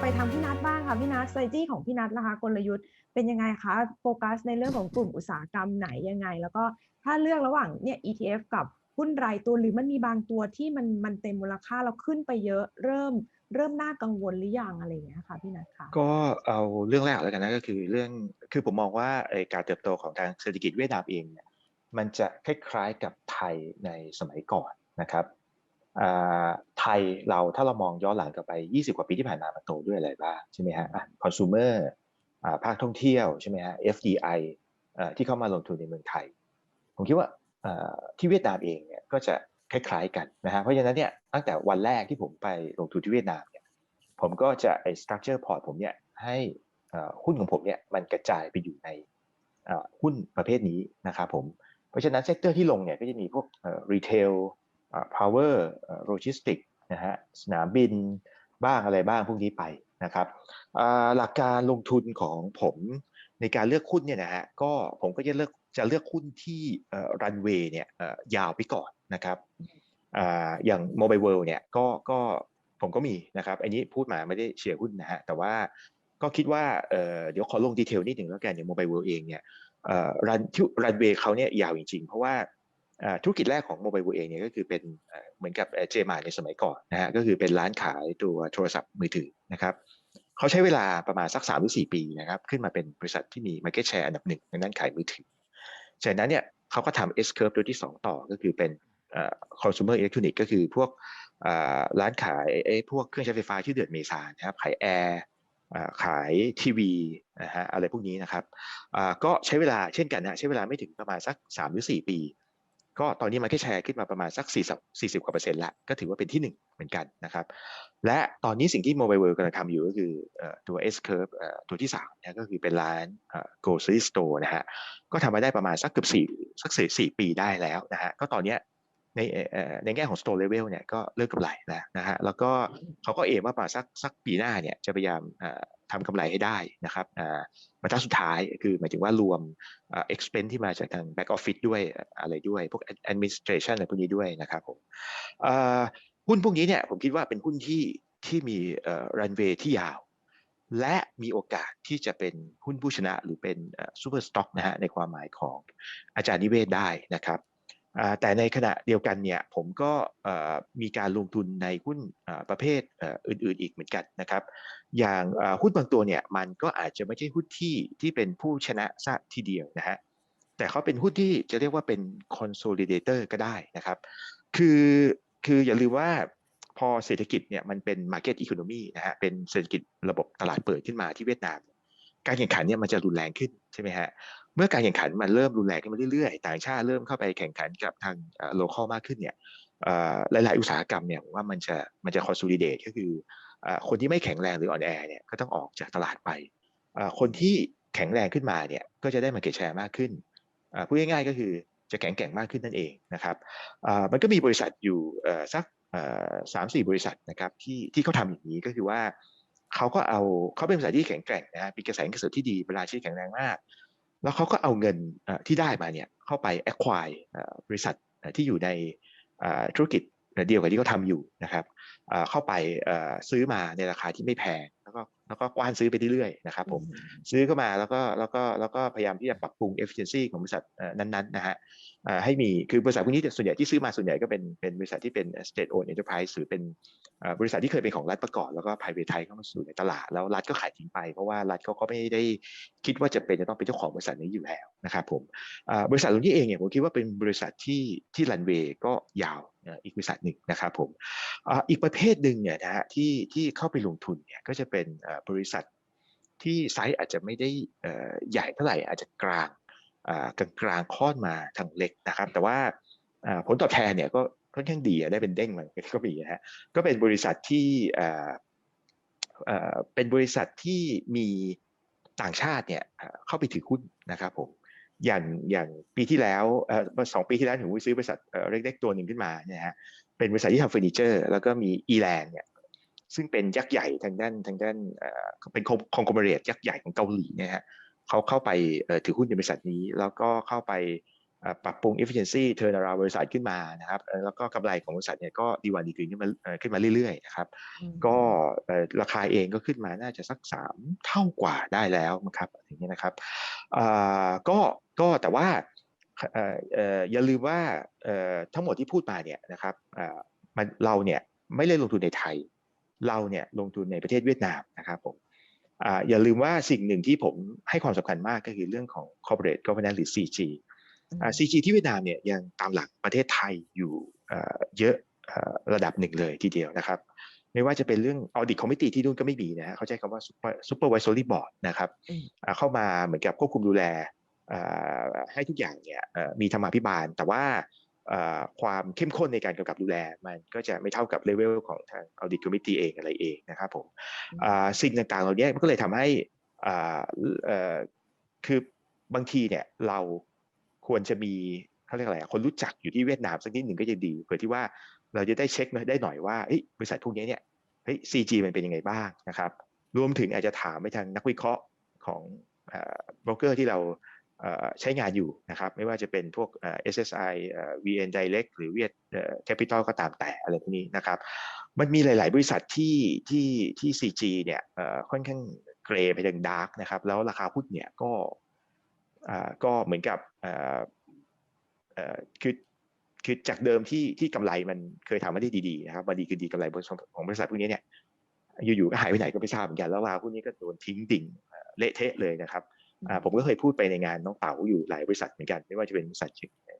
ไปทางพี่นัทบ้างค่ะพี่นัท strategy ของพี่นัทนะคะกลยุทธ์เป็นยังไงคะโฟกัสในเรื่องของกลุ่มอุตสาหกรรมไหนยังไง แล้วก็ถ้าเลือกระหว่างเนี่ย ETF กับหุ้นรายตัวหรือมันมีบางตัวที่มันมันเต็มมูลค่าเราขึ้นไปเยอะเริ่มเริ่มน่ากังวลหรือยังอะไรอย่างเงี้ยค่ะพี่นัทค่ะก็เอาเรื่องแรกแล้วกันนะก็คือเรื่องคือผมมองว่าการเติบโตของทางเศรษฐกิจเวียดนามเองเนี่ยมันจะคล้ายๆกับไทยในสมัยก่อนนะครับ ไทยเราถ้าเรามองย้อนหลังกลับไป 20 กว่าปีที่ผ่านมามันโตด้วยอะไรบ้างใช่ไหมฮะคอน sumer ภาคท่องเที่ยวใช่ไหมฮะ FDI ที่เข้ามาลงทุนในเมืองไทย ผมคิดว่าที่เวียดนามเองเนี่ยก็จะคล้าย ๆ กันนะฮะเพราะฉะนั้นเนี่ยตั้งแต่วันแรกที่ผมไปลงทุนที่เวียดนามเนี่ยผมก็จะไอ้ structure port ผมเนี่ยให้หุ้นของผมเนี่ยมันกระจายไปอยู่ในหุ้นประเภทนี้นะครับผมเพราะฉะนั้นเซกเตอร์ที่ลงเนี่ยก็จะมีพวกรีเทล พาวเวอร์โลจิสติกนะฮะสนามบินบ้างอะไรบ้างพวกนี้ไปนะครับหลักการลงทุนของผมในการเลือกหุ้นเนี่ยนะฮะก็ผมก็จะเลือกจะเลือกหุ้นที่รันเวย์เนี่ยยาวไปก่อนนะครับออย่าง Mobile World เนี่ยก็ก็ผมก็มีนะครับอันนี้พูดมาไม่ได้เชียร์หุ้นนะฮะแต่ว่าก็คิดว่าเเดี๋ยวขอลงดีเทลนิดหนึ่งแล้วกันอย่าง Mobile World เองเนี่ยรันที่รันเวย์เขาเนี่ยยาวจริงๆ เพราะว่า ธุรกิจแรกของโมบาย w เองเนี่ยก็คือเป็นเหมือนกับเจมาในสมัยก่อนนะฮะก็คือเป็นร้านขายตัวโทรศัพท์มือถือนะครับเขาใช้เวลาประมาณสัก3หรือ4ปีนะครับขึ้นมาเป็นบริษัทที่มี Market Share อันดับหนึ่งในด้านขายมือถือจากนั้นเนี่ยเขาก็ทำ S curve ตัวที่ 2 ต่อก็คือเป็น consumer electronic ก็คือพวกร้านขายไอ้พวกเครื่องใช้ไฟฟ้าที่เดือดเมษานะครับขายแอร์ขายทีวีนะฮะอะไรพวกนี้นะครับก็ใช้เวลาเช่นกันนะใช้เวลาไม่ถึงประมาณสัก 3 หรือ 4 ปี ก็ตอนนี้มันแค่แชร์ขึ้นมาประมาณสัก 40 40กว่าเปอร์เซ็นต์ละก็ถือว่าเป็นที่ 1 เหมือนกันนะครับ และตอนนี้สิ่งที่ Mobile World กำลังทำอยู่ก็คือตัว S curve ตัวที่3นะก็คือเป็นร้าน grocery store นะฮะก็ทำมาได้ประมาณสักเกือบ4สัก4ปีได้แล้วนะฮะก็ตอนนี้ ในในแง่ของ store level เนี่ยก็เลิกกำไรแล้วนะฮะแล้วก็เขาก็เอมว่าประมาสักสักปีหน้าเนี่ยจะพยายามทำกำไรให้ได้นะครับมาท้าสุดท้ายคือหมายถึงว่ารวม expense ที่มาจากทาง back office ด้วยอะไรด้วย พวก administration อะไรพวกนี้ด้วยนะครับผมหุ้นพวกนี้เนี่ยผมคิดว่าเป็นหุ้นที่ที่มี runway ที่ยาว และมีโอกาสที่จะเป็นหุ้นผู้ชนะหรือเป็น super stock นะฮะในความหมายของอาจารย์นิเวศได้นะครับ แต่ในขณะเดียวกันเนี่ยผมก็มีการลงทุนในหุ้นประเภทอื่นๆอีกเหมือนกันนะครับ อย่างหุ้นบางตัวเนี่ยมันก็อาจจะไม่ใช่หุ้นที่ที่เป็นผู้ชนะซะทีเดียวนะฮะแต่เขาเป็นหุ้นที่จะเรียกว่าเป็น consolidator ก็ได้นะครับ คือคืออย่าลืมว่าพอเศรษฐกิจเนี่ยมันเป็น market economy นะฮะ เป็นเศรษฐกิจระบบตลาดเปิดขึ้นมาที่เวียดนาม การแข่งขันเนี่ยมันจะรุนแรงขึ้นใช่ไหมฮะ เมื่อการแข่งขันมันเริ่มรุนแรงขึ้นมาเรื่อยๆ ต่างชาติเริ่มเข้าไปแข่งขันกับทางโลคอลมากขึ้นเนี่ยหลาย ๆ อุตสาหกรรมเนี่ยผมว่ามันจะมันจะคอนซูลิเดตก็คือคนที่ไม่แข็งแรงหรืออ่อนแอเนี่ยก็ต้องออกจากตลาดไป คนที่แข็งแรงขึ้นมาเนี่ยก็จะได้มาเก็ตแชร์มากขึ้นพูดง่ายๆก็คือจะแข็งแกร่งมากขึ้นนั่นเองนะครับมันก็มีบริษัทอยู่สักสามสี่บริษัทนะครับที่ที่เขาทำอย่างนี้ก็คือว่าเขาก็เอาเขาเป็นบริษัทที่แข็งแกร่งนะฮะมีกระแสเงินสดที่ดีเวลาที่แข็งแรงมาก แล้วเขาก็เอาเงินที่ได้มาเนี่ยเข้าไป acquire บริษัทที่อยู่ในธุรกิจเดียวกับที่เขาทาอยู่นะครับเข้าไปซื้อมาในราคาที่ไม่แพงแล้วก็แล้วก็กว้านซื้อไปเรื่อยๆนะครับผมซื้อเข้ามาแล้วก็แล้วก็แล้วก็พยายามที่จะปรับปรุง efficiency ของบริษัทนั้นๆนะฮะให้มีคือบริษัทพวกนี้ส่วนใหญ่ที่ซื้อมาส่วนใหญ่ก็เป็นเป็นบริษัทที่เป็น state owned enterprise หรือเป็น บริษัทที่เคยเป็นของรัฐประกอบแล้วก็ private ไทยเข้ามาสู่ในตลาดแล้วรัฐก็ขายทิ้งไป เพราะว่ารัฐเขาก็ไม่ได้คิดว่าจะเป็นจะต้องเป็นเจ้าของบริษัทนี้อยู่แล้วนะครับผมบริษัทตรงนี้เองเนี่ยผมคิดว่าเป็นบริษัทที่ที่รันเวย์ก็ยาวอีกบริษัทหนึ่งนะครับผมอีกประเภทหนึ่งเนี่ยนะฮะที่ที่เข้าไปลงทุนเนี่ยก็จะเป็นบริษัทที่ไซส์อาจจะไม่ได้ใหญ่เท่าไหร่อาจจะกลางกลางกลางค่อนมาทางเล็กนะครับ แต่ว่าผลตอบแทนเนี่ยก็ ค่อนข้างดีได้เป็นเด้งมันก็มีนะฮะก็เป็นบริษัทที่เป็นบริษัทที่มีต่างชาติเนี่ยเข้าไปถือหุ้นนะครับผมอย่างอย่างปีที่แล้วสองปีที่แล้วถึงซื้อบริษัทเล็กๆตัวหนึ่งขึ้นมาเนี่ยฮะเป็นบริษัทที่ทำเฟอร์นิเจอร์แล้วก็มีอีแลนเนี่ยซึ่งเป็นยักษ์ใหญ่ทางด้านทางด้านเป็นคองคอมเมเรตยักษ์ใหญ่ของเกาหลีเนี่ยฮะเขาเข้าไปถือหุ้นในบริษัทนี้ แล้วก็เข้าไป ปรับปรุง efficiency turnaround บริษัทขึ้นมานะครับเอ่อแล้วก็กำไรของบริษัทเนี่ยก็ดีวันดีคืนขึ้นมาเอ่อขึ้นมาเรื่อยๆนะครับอืมก็เอ่อราคาเองก็ขึ้นมาน่าจะสักสามเท่ากว่าได้แล้วนะครับอย่างนี้ยนะครับอ่าก็ก็แต่ว่าเอ่อเอ่ออย่าลืมว่าเอ่อทั้งหมดที่พูดมาเนี่ยนะครับอ่ามันเราเนี่ยไม่ได้ลงทุนในไทย เราเนี่ยลงทุนในประเทศเวียดนามนะครับผมอ่าอย่าลืมว่าสิ่งหนึ่งที่ผมให้ความสำคัญมากก็คือเรื่องของ corporate governance หรือ CG อ่า CG ที่เวียดนามเนี่ยยังตามหลักประเทศไทยอยู่เอ่อเยอะเอ่อระดับหนึ่งเลยทีเดียวนะครับ ไม่ว่าจะเป็นเรื่อง audit committee ที่นู่นก็ไม่มีนะฮะเขาใช้คำว่า super- supervisory board นะครับอืมอ่าเข้ามาเหมือนกับควบคุมดูแลอ่าให้ทุกอย่างเนี่ยเอ่อมีธรรมาภิบาล แต่ว่าอ่าความเข้มข้นในการกำกับดูแล มันก็จะไม่เท่ากับเลเวลของทาง audit committee เองอะไรเองนะครับผมอ่าสิ่งต่างๆเหล่านี้มันก็เลยทำให้อ่าเอ่อคือบางทีเนี่ยเรา ควรจะมีเขาเรียกอะไรคนรู้จักอยู่ที่เวียดนามสักนิดหนึ่งก็จะดีเผื่อที่ว่าเราจะได้เช็คได้หน่อยว่าบริษัทพวกนี้เนี่ยเฮ้ย CG มันเป็นยังไงบ้างนะครับ รวมถึงอาจจะถามไปทางนักวิเคราะห์ของโบรกเกอร์ที่เราใช้งานอยู่นะครับ ไม่ว่าจะเป็นพวก SSI VN Direct หรือ v ียดแคปิตอลก็ตามแต่อะไรพวกนี้นะครับ มันมีหลาย ๆ บริษัทที่ที่ที่ CG เนี่ยค่อนข้างเกรย์ไปทางดาร์กนะครับ แล้วราคาหุ้นเนี่ยก็ก็เหมือนกับ คือคือจากเดิมที่ที่กำไรมันเคยทำมาได้ดีๆนะครับมาดีคือดีกำไรของบริษัทพวกนี้เนี่ยอยู่ๆก็หายไปไหนก็ไม่ทราบเหมือนกันแล้วราคาหุ้นนี้ก็โดนทิ้งดิ่งเอ่อเละเทะเลยนะครับอ่าผมก็เคยพูดไปในงานน้องเต๋าอยู่หลายบริษัทเหมือนกัน ไม่ว่าจะเป็นบริษัท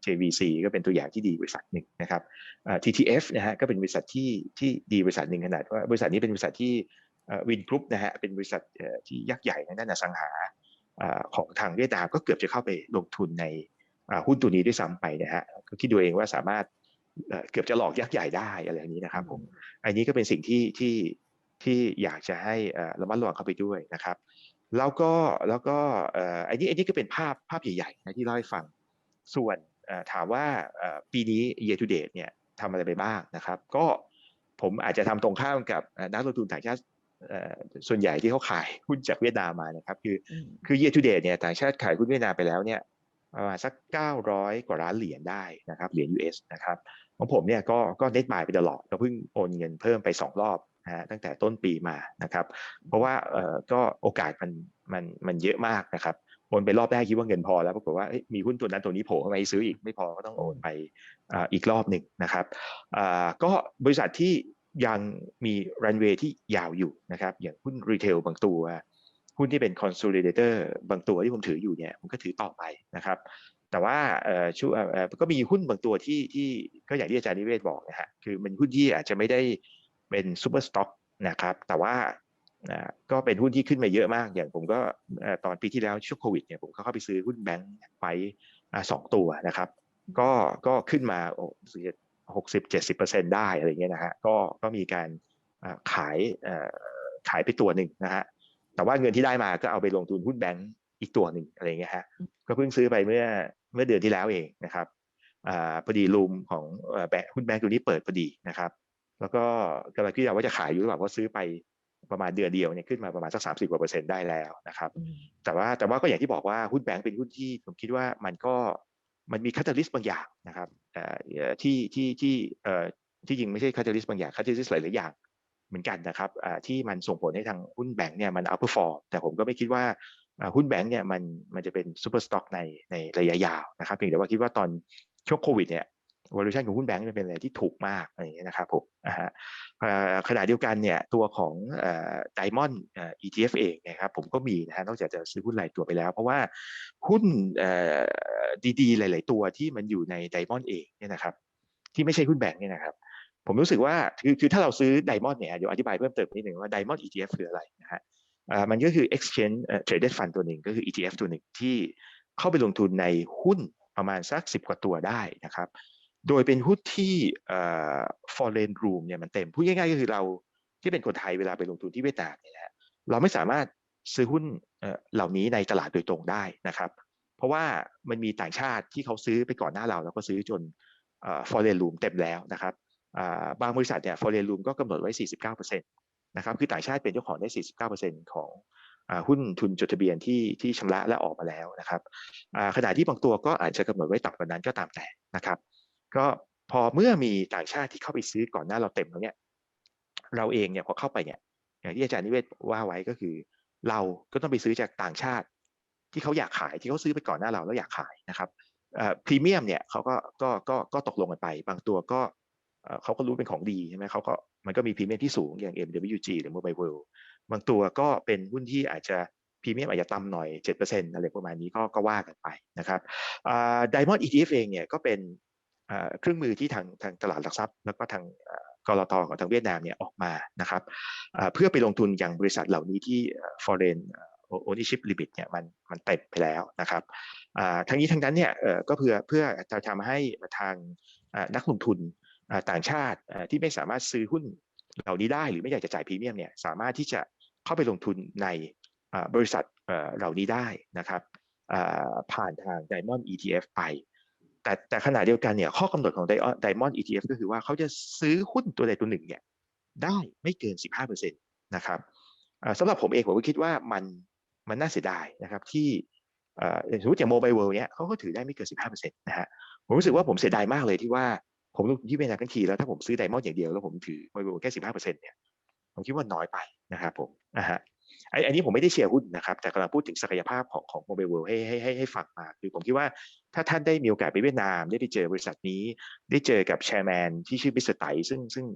JVC ก็เป็นตัวอย่างที่ดีบริษัทหนึ่งนะครับอ่า TTF นะฮะก็เป็นบริษัทที่ที่ดีบริษัทหนึ่งขนาดว่าบริษัทนี้เป็นบริษัทที่วินกรุ๊ปนะฮะเป็นบริษัทเอ่อที่ยักษ์ใหญ่ในด้านอสังหาอ่า ของทางเวียดนามก็เกือบจะเข้าไปลงทุนในอ่าหุ้นตัวนี้ด้วยซ้ำไปนะฮะก็คิดดูเองว่าสามารถเอ่อเกือบจะหลอกยักษ์ใหญ่ได้อะไรอย่างนี้นะครับผมอันนี้ก็เป็นสิ่งที่ที่ที่อยากจะให้เอ่อระมัดระวังเข้าไปด้วยนะครับ แล้วก็แล้วก็เอ่ออันนี้อันนี้ก็เป็นภาพภาพใหญ่ๆนะที่เล่าให้ฟังส่วนเอ่อถามว่าเอ่อปีนี้ year to date เนี่ยทำอะไรไปบ้างนะครับ ก็ผมอาจจะทำตรงข้ามกับเอ่อนักลงทุนต่างชาติเอ่อ ส่วนใหญ่ที่เขาขายหุ้นจากเวียดนามมานะครับคืออืมคือ year to date เนี่ยต่างชาติขายหุ้นเวียดนามไปแล้วเนี่ยประมาณสัก 900 กว่าล้านเหรียญได้นะครับเหรียญ US นะครับของผมเนี่ยก็ก็เน็ตบายไปตลอดก็เพิ่งโอนเงินเพิ่มไป 2 รอบนะฮะตั้งแต่ต้นปีมานะครับ เพราะว่าเอ่อก็โอกาสมันมันมันเยอะมากนะครับโอนไปรอบแรกคิดว่าเงินพอแล้วปรากฏว่าเอ้ยมีหุ้นตัวนั้นตัวนี้โผล่เข้ามาให้ซื้ออีกไม่พอก็ต้องโอนไปอ่าอีกรอบหนึ่งนะครับอ่าก็บริษัทที่ ยังมีรันเวย์ที่ยาวอยู่นะครับ อย่างหุ้นรีเทลบางตัว หุ้นที่เป็น consolidator บางตัวที่ผมถืออยู่เนี่ยผมก็ถือต่อไปนะครับ แต่ว่าเอ่อช่วก็มีหุ้นบางตัวที่ที่ก็อย่างที่อาจารย์นิเวศบอกนะฮะคือมันหุ้นที่อาจจะไม่ได้เป็นซูเปอร์สต็อกนะครับ แต่ว่าก็เป็นหุ้นที่ขึ้นมาเยอะมาก อย่างผมก็ตอนปีที่แล้วช่วงโควิดเนี่ยผมก็เข้าไปซื้อหุ้นแบงก์ไปสองตัวนะครับ ก็ก็ขึ้นมาโอ้ หกสิบเจ็ดสิบเปอร์เซ็นได้อะไรเงี้ยนะฮะก็ก็มีการอ่าขายเอ่อขายไปตัวหนึ่งนะฮะแต่ว่าเงินที่ได้มาก็เอาไปลงทุนหุ้นแบงก์อีกตัวหนึ่งอะไรเงี้ยฮะก็เพิ่งซื้อไปเมื่อเมื่อเดือนที่แล้วเองนะครับอาพอดีรูมของเอ่อแบงค์หุ้นแบงก์ตัวนี้เปิดพอดีนะครับ แล้วก็กำลังคิดว่าจะขายอยู่หรือเปล่าเพราะซื้อไปประมาณเดือนเดียวเนี่ยขึ้นมาประมาณสักสามสิบกว่าเปอร์เซ็นต์ได้แล้วนะครับอืมแต่ว่าแต่ว่าก็อย่างที่บอกว่าหุ้นแบงก์เป็นหุ้นที่ผมคิดว่ามันก็มันมีคาตาลิสต์บางอย่างนะครับเอ่อเอ่อ ที่ที่ที่ที่จริงไม่ใช่คาตาลิสต์บางอย่างคาตาลิสต์หลายๆอย่างเหมือนกันนะครับที่มันส่งผลให้ทางหุ้นแบงค์เนี่ยมันอัพเปอร์ฟอร์มแต่ผมก็ไม่คิดว่าหุ้นแบงค์เนี่ยมันมันจะเป็นซูเปอร์สต็อกในในระยะยาวนะครับเพียงแต่ว่าคิดว่าตอนช่วงโควิดเนี่ย valuation ของหุ้นแบงก์มันเป็นอะไรที่ถูกมากอะไรอย่างเงี้ยนะครับผมอ่าฮะขณะเดียวกันเนี่ยตัวของไดมอนด์ ETF เองนะครับผมก็มีนะฮะนอกจากจะซื้อหุ้นรายตัวไปแล้ว เพราะว่าหุ้นดีๆ หลาย ๆ ตัวที่มันอยู่ในไดมอนด์เองเนี่ยนะครับที่ไม่ใช่หุ้นแบงก์เนี่ยนะครับผมรู้สึกว่าคือคือถ้าเราซื้อไดมอนด์เนี่ยเดี๋ยวอธิบายเพิ่มเติมนิดหนึ่งว่าไดมอนด์ ETF คืออะไรนะฮะมันก็คือ exchange traded fund ตัวหนึ่งก็คือ ETF ตัวหนึ่งที่เข้าไปลงทุนในหุ้นประมาณสักสิบกว่าตัวได้นะครับ โดยเป็นหุ้นที่ foreign room เนี่ยมันเต็ม พูดง่ายๆก็คือเราที่เป็นคนไทยเวลาไปลงทุนที่เวียดนามเนี่ยนะฮะเราไม่สามารถซื้อหุ้นเหล่านี้ในตลาดโดยตรงได้นะครับ เพราะว่ามันมีต่างชาติที่เขาซื้อไปก่อนหน้าเรา แล้วก็ซื้อจน foreign room เต็มแล้วนะครับบางบริษัทเนี่ย foreign room ก็กำหนดไว้ 49%นะครับคือต่างชาติเป็นเจ้าของได้ 49%ของหุ้นทุนจดทะเบียนที่ที่ชำระและออกมาแล้วนะครับขณะที่บางตัวก็อาจจะกำหนดไว้ต่ำกว่านั้นก็ตามแต่นะครับ ก็พอเมื่อมีต่างชาติที่เข้าไปซื้อก่อนหน้าเราเต็มแล้วเนี่ยเราเองเนี่ยพอเข้าไปเนี่ยอย่างที่อาจารย์นิเวศว่าไว้ก็คือ เราก็ต้องไปซื้อจากต่างชาติ ที่เขาอยากขายที่เขาซื้อไปก่อนหน้าเราแล้วอยากขายนะครับพรีเมียมเนี่ยเขาก็ก็ก็ก็ตกลงกันไป บางตัวก็เขาก็รู้เป็นของดีใช่ไหมเขาก็มันก็มีพรีเมียมที่สูงอย่าง MWG หรือ Mobile World บางตัวก็เป็นหุ้นที่อาจจะพรีเมียมอาจจะต่ำหน่อย 7%อะไรประมาณนี้ก็ก็ว่ากันไปนะครับไดมอนด์ ETF เองเนี่ยก็เป็น เครื่องมือที่ทางทางตลาดหลักทรัพย์ แล้วก็ทางอ่ากรตของทางเวียดนามเนี่ยออกมานะครับเพื่อไปลงทุนอย่างบริษัทเหล่านี้ที่ foreign ownership limit เนี่ยมันมันเต็มไปแล้วนะครับอ่าทั้งนี้ทั้งนั้นเนี่ยก็เพื่อเพื่อจะทำให้ทางนักลงทุนต่างชาติที่ไม่สามารถซื้อหุ้นเหล่านี้ได้หรือไม่อยากจะจ่ายพรีเมียมเนี่ยสามารถที่จะเข้าไปลงทุนในบริษัทเหล่านี้ได้นะครับผ่านทาง Diamond ETF ไป แต่แต่ขณะเดียวกันเนี่ยข้อกำหนดของ Diamond Diamond ETF ก็คือว่าเขาจะซื้อหุ้นตัวใดตัวหนึ่งเนี่ยได้ไม่เกิน 15%นะครับอ่าสำหรับผมเองผมก็คิดว่ามันมันน่าเสียดายนะครับที่อ่ออย่างสมมติอย่างโมบายเวิลด์เนี่ยเขาก็ถือได้ไม่เกิน 15%นะฮะผมรู้สึกว่าผมเสียดายมากเลยที่ว่าผมลงที่เวนามทั้งทีแล้วถ้าผมซื้อไดมอนด์อย่างเดียวแล้วผมถือโมบายเวิลด์แค่ 15%เนี่ยผมคิดว่าน้อยไปนะครับผมนะฮะไอ้อันนี้ผมไม่ได้เชียร์หุ้นนะครับ แต่กำลังพูดถึงศักยภาพของของโมบายเวิลด์ให้ให้ให้ให้ฟังมาคือผมคิดว่า ถ้าท่านได้มีโอกาสไปเวียดนาม ได้ไปเจอบริษัทนี้ ได้เจอกับแชร์แมนที่ชื่อมิสเตอร์ไตซึ่งซึ่ง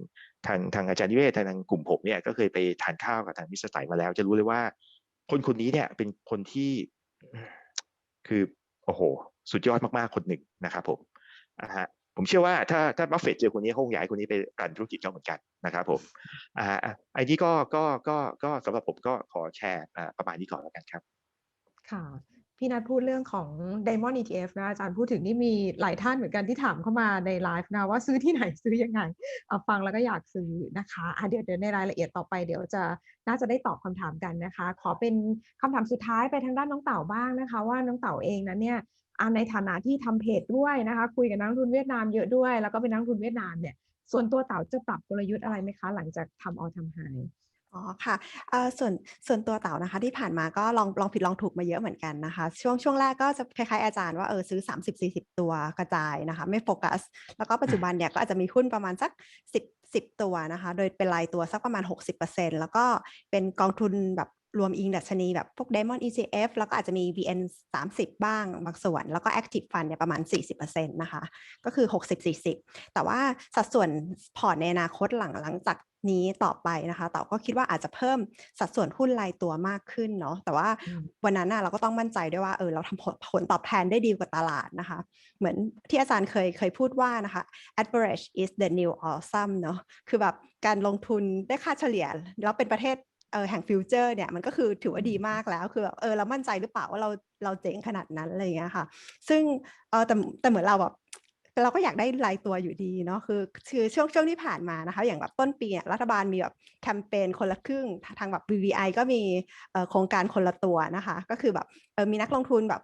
ทางทางอาจารย์นิเวศทางทางกลุ่มผมเนี่ยก็เคยไปทานข้าวกับทางมิสเตอร์ไตมาแล้ว จะรู้เลยว่า คนคนนี้เนี่ยเป็นคนที่คือโอ้โห สุดยอดมากๆคนหนึ่งนะครับผมอ่าฮะผมเชื่อว่าถ้าถ้าบัฟเฟตเจอคนนี้คงอยากให้คนนี้ไปรันธุรกิจเขาเหมือนกันนะครับผมอ่าไอ้นี้ก็ก็ก็ก็สำหรับผมก็ขอแชร์ประมาณนี้ก่อนแล้วกันครับ ค่ะ พี่นัทพูดเรื่องของ Diamond ETF นะอาจารย์พูดถึงนี่มีหลายท่านเหมือนกันที่ถามเข้ามาในไลฟ์นะว่าซื้อที่ไหนซื้อยังไงเอาฟังแล้วก็อยากซื้อนะคะะเดี๋ยวเดี๋ยวในรายละเอียดต่อไปเดี๋ยวจะน่าจะได้ตอบคำถามกันนะคะ ขอเป็นคำถามสุดท้ายไปทางด้านน้องเต่าบ้างนะคะ ว่าน้องเต่าเองนั้นเนี่ยในฐานะที่ทำเพจด้วยนะคะ คุยกับนักลงทุนเวียดนามเยอะด้วย แล้วก็เป็นนักลงทุนเวียดนามเนี่ยส่วนตัวเต่าจะปรับกลยุทธ์อะไรไหมคะ หลังจากทำออทำไฮ อ๋อค่ะเอ่อส่วนส่วนตัวเต๋านะคะ ที่ผ่านมาก็ลองลองผิดลองถูกมาเยอะเหมือนกันนะคะ ช่วงช่วงแรกก็จะคล้ายๆอาจารย์ว่าเออซื้อ 30-40 ตัวกระจายนะคะ ไม่โฟกัส แล้วก็ปัจจุบันเนี่ยก็อาจจะมีหุ้นประมาณสัก 10 10 ตัวนะคะ โดยเป็นรายตัวสักประมาณ 60%แล้วก็เป็นกองทุนแบบรวมอิงดัชนีแบบพวก Diamond ETF แล้วก็อาจจะมี VN 30 บ้างบางส่วน แล้วก็ Active Fund เนี่ยประมาณ 40%นะคะ ก็คือ 60-40 แต่ว่าสัดส่วนพอร์ตในอนาคตหลังหลังจาก นี้ต่อไปนะคะเต่าก็คิดว่าอาจจะเพิ่มสัดส่วนหุ้นรายตัวมากขึ้นเนาะแต่ว่าอืมวันนั้นน่ะเราก็ต้องมั่นใจด้วยว่าเออเราทำผลผลตอบแทนได้ดีกว่าตลาดนะคะ เหมือนที่อาจารย์เคยเคยพูดว่านะคะ average is the new awesome เนาะคือแบบการลงทุนได้ค่าเฉลี่ยแล้วเป็นประเทศเออแห่งฟิวเจอร์เนี่ยมันก็คือถือว่าดีมากแล้วคือแบบเออเรามั่นใจหรือเปล่าว่าเราเราเจ๋งขนาดนั้นอะไรอย่างเงี้ยค่ะ ซึ่งเออแต่แต่เหมือนเราแบบ เราก็อยากได้รายตัวอยู่ดีเนาะคือคือช่วงช่วงที่ผ่านมานะคะ อย่างแบบต้นปีเนี่ยรัฐบาลมีแบบแคมเปญคนละครึ่งทางแบบ VVI ก็มีเอ่อโครงการคนละตัวนะคะ ก็คือแบบเออมีนักลงทุนแบบ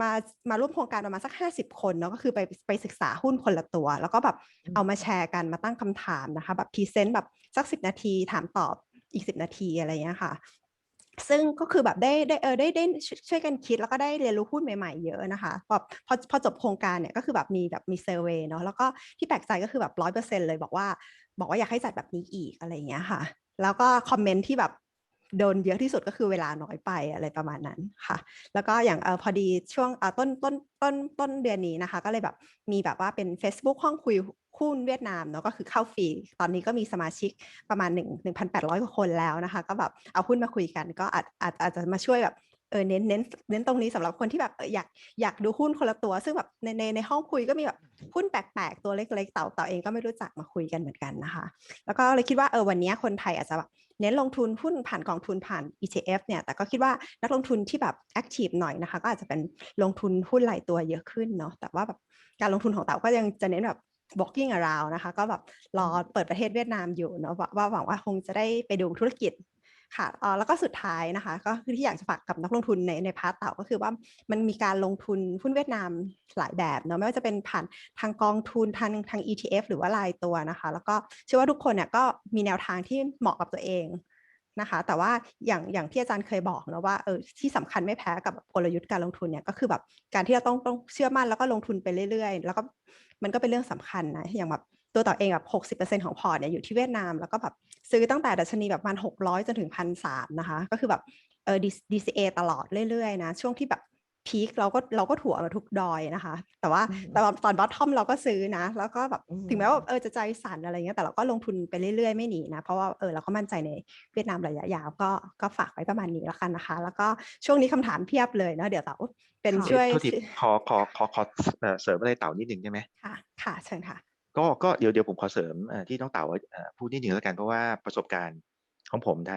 มามาร่วมโครงการประมาณสัก 50 คนเนาะก็คือไปไปศึกษาหุ้นคนละตัว แล้วก็แบบอืมเอามาแชร์กันมาตั้งคำถามนะคะ แบบพรีเซนต์แบบสัก 10 นาทีถามตอบอีก 10 นาทีอะไรอย่างเงี้ยค่ะ ซึ่งก็คือแบบได้ได้เออได้ได้ช่วยช่วยกันคิดแล้วก็ได้เรียนรู้หุ้นใหม่ๆเยอะนะคะแบบพอพอจบโครงการเนี่ยก็คือแบบมีแบบมีเซอร์เวยเนาะแล้วก็ที่แปลกใจก็คือแบบร้อยเปอร์เซ็นเลยบอกว่า บอกว่าอยากให้จัดแบบนี้อีกอะไรอย่างเงี้ยค่ะ แล้วก็คอมเมนต์ที่แบบ โดนเยอะที่สุดก็คือเวลาน้อยไปอะไรประมาณนั้นค่ะ แล้วก็อย่างอพอดีช่วงต้นต้นต้นต้นเดือนนี้นะคะ ก็เลยแบบมีแบบว่าเป็น Facebook ห้องคุยหุ้นเวียดนามเนาะก็คือเข้าฟรีตอนนี้ก็มีสมาชิกประมาณ 1 1,800กว่าคนแล้วนะคะ ก็แบบเอาหุ้นมาคุยกันก็อาจอาจอาจจะมาช่วยแบบเออเน้นเน้นเน้นตรงนี้สำหรับคนที่แบบอออยากอยากดูหุ้นคนละตัว ซึ่งแบบในในในห้องคุยก็มีแบบหุ้นแปลกๆ ตัวเล็กๆเต่าเต่าเองก็ไม่รู้จักมาคุยกันเหมือนกันนะคะ แล้วก็เลยคิดว่าเออวันนี้คนไทยอาจจะแบบ เน้นลงทุนหุ้นผ่านกองทุนผ่าน ETF เนี่ย แต่ก็คิดว่านักลงทุนที่แบบแอคทีฟหน่อยนะคะ ก็อาจจะเป็นลงทุนหุ้นรายตัวเยอะขึ้นเนาะ แต่ว่าแบบการลงทุนของเต๋าก็ยังจะเน้นแบบ walking around นะคะ ก็แบบรอเปิดประเทศเวียดนามอยู่เนาะว่าหวังว่าคงจะได้ไปดูธุรกิจ ค่ะแล้วก็สุดท้ายนะคะก็คือที่อยากจะฝากกับนักลงทุนในในพาร์ทเต่าก็คือว่ามันมีการลงทุนหุ้นเวียดนามหลายแบบเนาะไม่ว่าจะเป็นผ่านทางกองทุนทางทาง ETF หรือว่ารายตัวนะคะ แล้วก็เชื่อว่าทุกคนเนี่ยก็มีแนวทางที่เหมาะกับตัวเองนะคะ แต่ว่าอย่างอย่างที่อาจารย์เคยบอกนะว่าเออที่สำคัญไม่แพ้กับกลยุทธ์การลงทุนเนี่ยก็คือแบบการที่เราต้องต้องเชื่อมั่นแล้วก็ลงทุนไปเรื่อยๆ แล้วก็มันก็เป็นเรื่องสำคัญนะอย่างแบบ ตัวต่อเองแบบหกสิบเปอร์เซ็นของพอร์ตเนี่ยอยู่ที่เวียดนาม แล้วก็แบบซื้อตั้งแต่ดัชนีแบบมันหกร้อยจนถึงพันสามนะคะ ก็คือแบบเออ DCA ตลอดเรื่อยๆนะ ช่วงที่แบบพีคเราก็เราก็ถั่วมาทุกดอยนะคะ แต่ว่าอืมแต่ว่าตอนบอททอมเราก็ซื้อนะ แล้วก็แบบอืมถึงแม้ว่าเออจะใจสั่นอะไรเงี้ยแต่เราก็ลงทุนไปเรื่อยๆ ไม่หนีนะ เพราะว่าเออเราก็มั่นใจในเวียดนามระยะยาวก็ก็ฝากไว้ประมาณนี้แล้วกันนะคะ แล้วก็ช่วงนี้คำถามเพียบเลยนะเดี๋ยวเต๋าเป็นค่ะช่วยโทษทีขอขอขอขอเอ่อเสริมอะไรเต่านิดนึงได้ไหมค่ะค่ะเชิญค่ะ ก็ก็เดี๋ยวเดี๋ยวผมขอเสริมที่น้องเต่าเอ่อพูดนิดนึงแล้วกันเพราะว่าประสบการณ์ของผมใน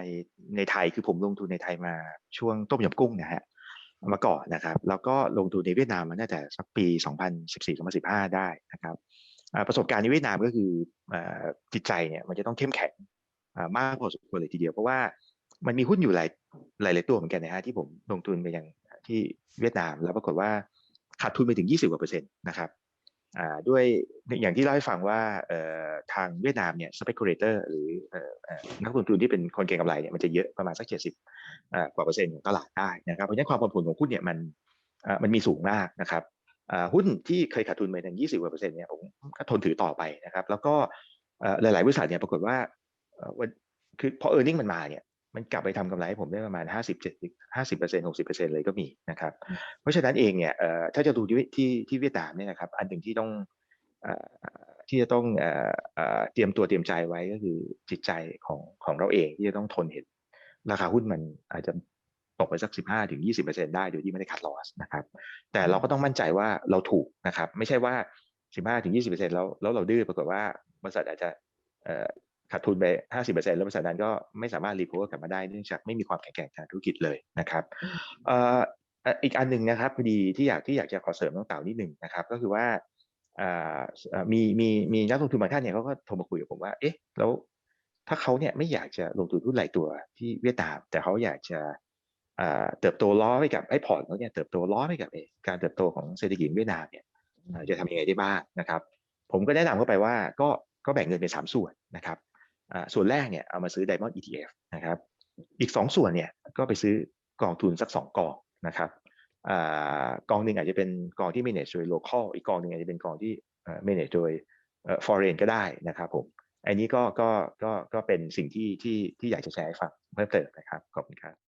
ในไทยคือผมลงทุนในไทยมาช่วงต้มยำกุ้งนะฮะมาก่อนนะครับ แล้วก็ลงทุนในเวียดนามมาตั้งแต่สักปี 2014-2015 ได้นะครับประสบการณ์ในเวียดนามก็คือจิตใจเนี่ยมันจะต้องเข้มแข็งมากพอสมควรเลยทีเดียว เพราะว่ามันมีหุ้นอยู่หลายหลายตัวเหมือนกันนะฮะที่ผมลงทุนไปยังที่เวียดนาม แล้วปรากฏว่าขาดทุนไปถึง 20กว่าเปอร์เซ็นต์นะครับ ด้วยอย่างที่เล่าให้ฟังว่าเอ่อทางเวียดนามเนี่ย speculator หรือเอ่อเอ่อนักลงทุนที่เป็นคนเก็งกำไรเนี่ยมันจะเยอะประมาณสักเจ็ดสิบกว่าเปอร์เซ็นต์ของตลาดได้นะครับเพราะฉะนั้นความผันผวนของหุ้นเนี่ยมันเอ่อมันมีสูงมากนะครับอ่าหุ้นที่เคยขาดทุนไปถึงยี่สิบกว่าเปอร์เซ็นต์เนี่ยผมก็ทนถือต่อไปนะครับ แล้วก็เอ่อหลายๆบริษัทเนี่ยปรากฏว่าเอ่อวันคือพอ e a r n i n g มันมาเนี่ย มันกลับไปทำกำไรให้ผมได้ประมาณห้าสิบเจ็ดห้าสิบเปอร์เซ็นต์หกสิบเปอร์เซ็นต์เลยก็มีนะครับ เพราะฉะนั้นเองเนี่ยเอ่อถ้าจะดูที่ที่ที่เวียดนามเนี่ยนะครับ อันหนึ่งที่ต้องเอ่อที่จะต้องเอ่อเอ่อเตรียมตัวเตรียมใจไว้ก็คือจิตใจของของเราเองที่จะต้องทนเห็น ราคาหุ้นมันอาจจะตกไปสัก 15ถึง20เปอร์เซ็นได้โดยที่ไม่ได้คัดลอสนะครับแต่เราก็ต้องมั่นใจว่าเราถูกนะครับ ไม่ใช่ว่า 15ถึง20เปอร์เซ็นแล้วแล้วเราดื้อปรากฏว่าบริษัทอาจจะเอ่อ ขาดทุนไป 50เปอร์เซ็นแล้วบริษัทนั้นก็ไม่สามารถรีพอร์กลับมาได้เนื่องจากไม่มีความแข็งแกร่งทางธุรกิจเลยนะครับเอ่อเอ่ออีกอันหนึ่งนะครับพอดีที่อยากที่อยากจะขอเสริมน้องเต่านิดหนึ่งนะครับ ก็คือว่าอ่าเอ่อมีมีมีนักลงทุนบางท่านเนี่ยเขาก็โทรมาคุยกับผมว่า เอ๊ะแล้วถ้าเขาเนี่ยไม่อยากจะลงทุนหุ้นหลายตัวที่เวียดนาม แต่เขาอยากจะอ่าเติบโตล้อไปกับไอ้พอร์ตเขาเนี่ยเติบโตล้อไปกับไอ้การเติบโตของเศรษฐกิจเวียดนามเนี่ยอ่าจะทำยังไงได้บ้างนะครับ ผมก็แนะนำเข้าไปว่าก็ก็แบ่งเงินเป็นสามส่วนนะครับอ่า ส่วนแรกเนี่ยเอามาซื้อ Diamond ETF นะครับ อีกสองส่วนเนี่ยก็ไปซื้อกองทุนสักสองกองนะครับอากองหนึ่งอาจจะเป็นกองที่ manage โดย local อีกกองหนึ่งอาจจะเป็นกองที่ manage โดยเอ่อ foreign ก็ได้นะครับผมอันนี้ก็ก็ก็ก็เป็นสิ่งที่ที่ที่อยากจะแชร์ให้ฟังเพิ่มเติมนะครับขอบคุณครับ